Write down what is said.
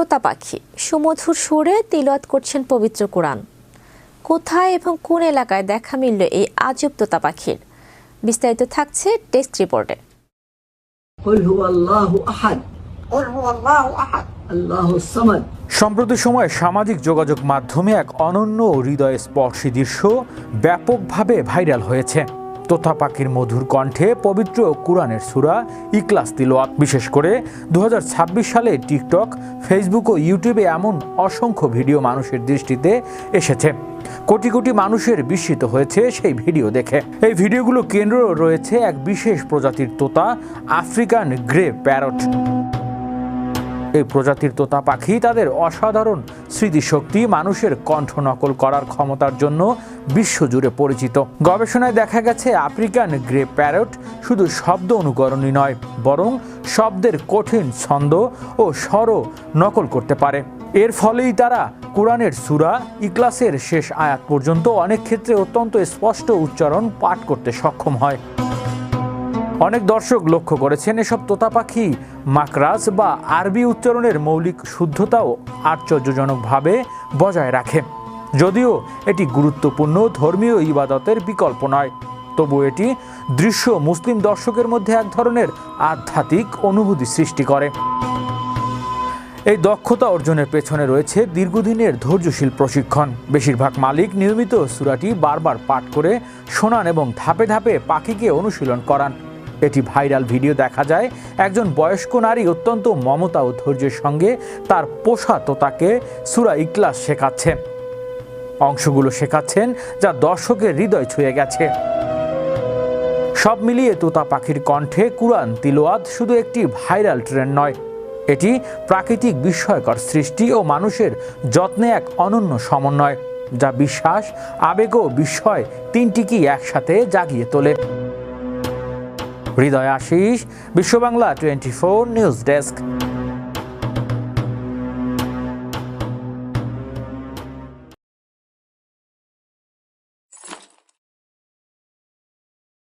শ্রোতা পাখি। সুমধুর সুরে তিলওয়াত করছেন পবিত্র কোরআন। কোথায় এবং কোন এলাকায় দেখা মিলল এই আজব তোতা পাখির? বিস্তারিত থাকছে টেস্ট রিপোর্টে। সম্প্রতি সময়ে সামাজিক যোগাযোগ মাধ্যমে এক অনন্য হৃদয় স্পর্শী দৃশ্য ব্যাপকভাবে ভাইরাল হয়েছে। তোতা পাখির মধুর কণ্ঠে পবিত্র কুরআনের সুরা ইকলাস তিলোয়াত বিশেষ করে দু হাজার ছাব্বিশ সালে টিকটক, ফেসবুক ও ইউটিউবে এমন অসংখ্য ভিডিও মানুষের দৃষ্টিতে এসেছে। কোটি কোটি মানুষের বিস্মিত হয়েছে সেই ভিডিও দেখে। এই ভিডিওগুলো কেন্দ্র রয়েছে এক বিশেষ প্রজাতির তোতা, আফ্রিকান গ্রে প্যারট। এই প্রজাতির তোতা পাখি তাদের অসাধারণ স্মৃতিশক্তি মানুষের কণ্ঠ নকল করার ক্ষমতার জন্য বিশ্বজুড়ে পরিচিত। গবেষণায় দেখা গেছে আফ্রিকান গ্রে প্যারট শুধু শব্দ অনুকরণই নয়, বরং শব্দের কঠিন ছন্দ ও স্বর নকল করতে পারে। এর ফলেই তারা কোরআনের সুরা ইকলাসের শেষ আয়াত পর্যন্ত অনেক ক্ষেত্রে অত্যন্ত স্পষ্ট উচ্চারণ পাঠ করতে সক্ষম হয়। অনেক দর্শক লক্ষ্য করেছেন এসব তোতা পাখি মাকরাজ বা আরবি উচ্চারণের মৌলিক শুদ্ধতাও আশ্চর্যজনকভাবে বজায় রাখে। যদিও এটি গুরুত্বপূর্ণ ধর্মীয় ইবাদতের বিকল্প নয় তবু এটি দৃশ্য মুসলিম দর্শকের মধ্যে এক ধরনের আধ্যাত্মিক অনুভূতি সৃষ্টি করে। এই দক্ষতা অর্জনের পেছনে রয়েছে দীর্ঘদিনের ধৈর্যশীল প্রশিক্ষণ। বেশিরভাগ মালিক নিয়মিত সুরাটি বারবার পাঠ করে শোনান এবং ধাপে ধাপে পাখিকে অনুশীলন করান। এটি ভাইরাল ভিডিও দেখা যায়। একজন বয়স্ক নারী অত্যন্ত মমতা ও ধৈর্যের সঙ্গে তার পোষা তোতাকে সুরা ইকলাস শেখাচ্ছে। অংশগুলো শেখাচ্ছেন যা দর্শকের হৃদয় ছুঁয়ে গেছে। সব মিলিয়ে তোতা পাখির কণ্ঠে কুরআন, তিলোয়াত শুধু একটি ভাইরাল ট্রেন্ড নয়। এটি প্রাকৃতিক বিস্ময়কর সৃষ্টি ও মানুষের যত্নে এক অনন্য সমন্বয়, যা বিশ্বাস, আবেগ ও বিস্ময় তিনটিকেই একসাথে জাগিয়ে তোলে। Hriday Ashis Biswabangla twenty four news desk.